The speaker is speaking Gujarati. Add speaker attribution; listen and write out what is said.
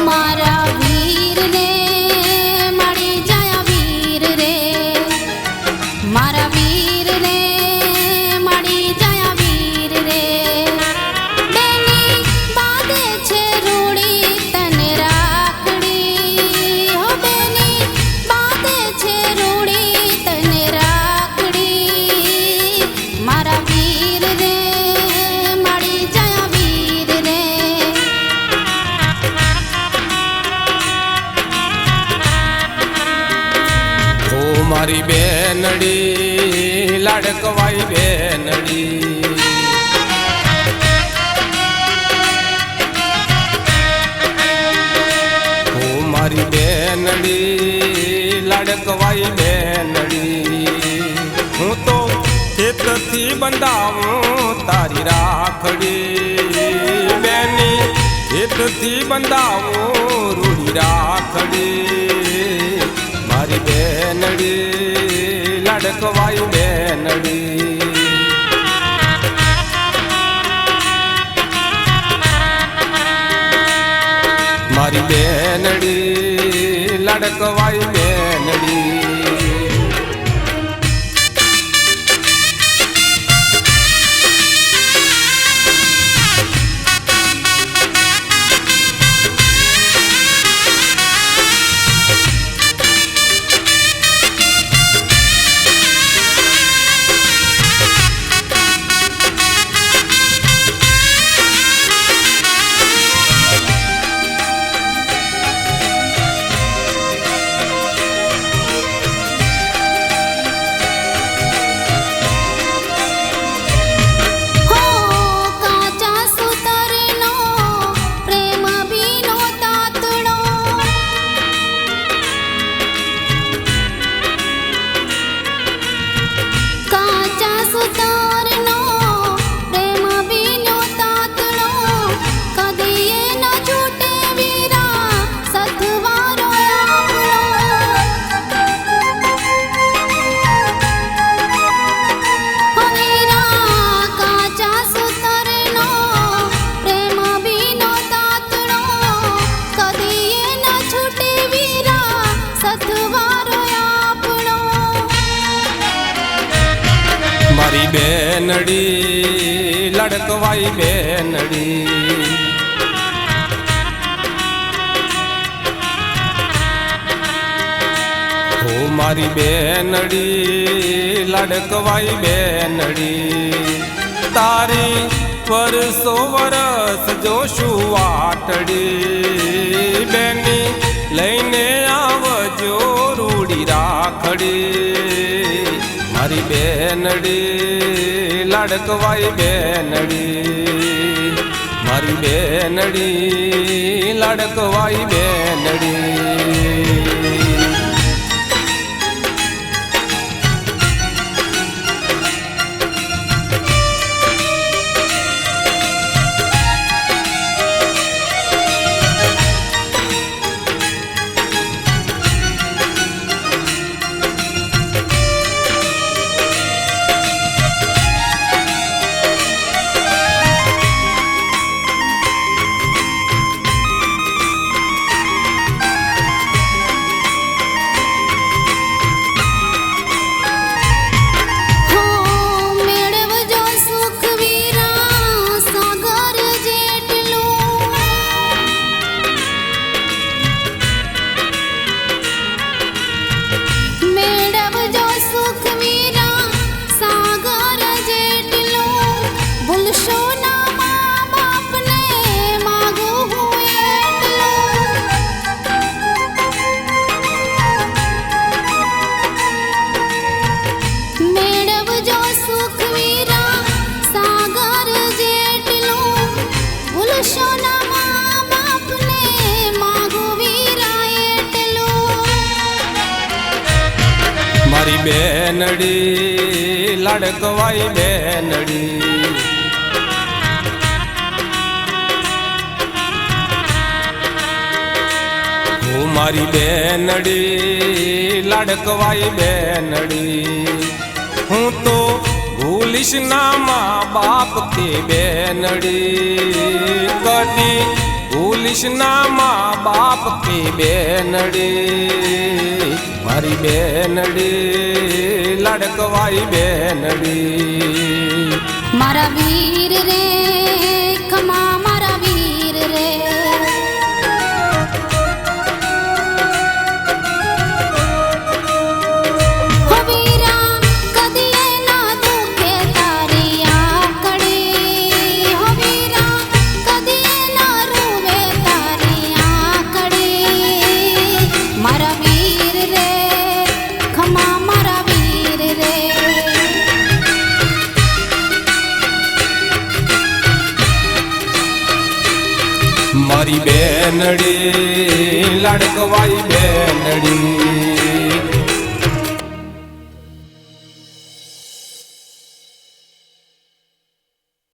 Speaker 1: my મારી બેનડી લાડકવાઈ બેનડી. હું મારી બેનડી લાડકવાઈ બેનડી. હું તો ખેતથી બંધાવું તારી રાખડી. બેની ખેતથી બંધાવું રૂડી રાખડી બેનડી બેનડી લડકવાઈ બેનડી.
Speaker 2: હો
Speaker 1: મારી બેનડી લડકવાઈ બેનડી. તારી પરસો વરસ જોશું વાટડી બેનડી લાડકવાઈ બેનડી. મારી બેનડી લાડકવાઈ બેનડી. મારી બેનડી લાડકવાઈ બેનડી. હું મારી બેનડી લાડકવાઈ બેનડી. હું તો ભૂલીશ ના મા બાપ કે બેનડી. કદી ભૂલીશ ના મા બાપ કે બેનડી. મારી બેનડી લડકવાઈ બેનડી.
Speaker 2: મારા વીર રે
Speaker 1: મારી બેનડી લાડકવાઈ બેનડી.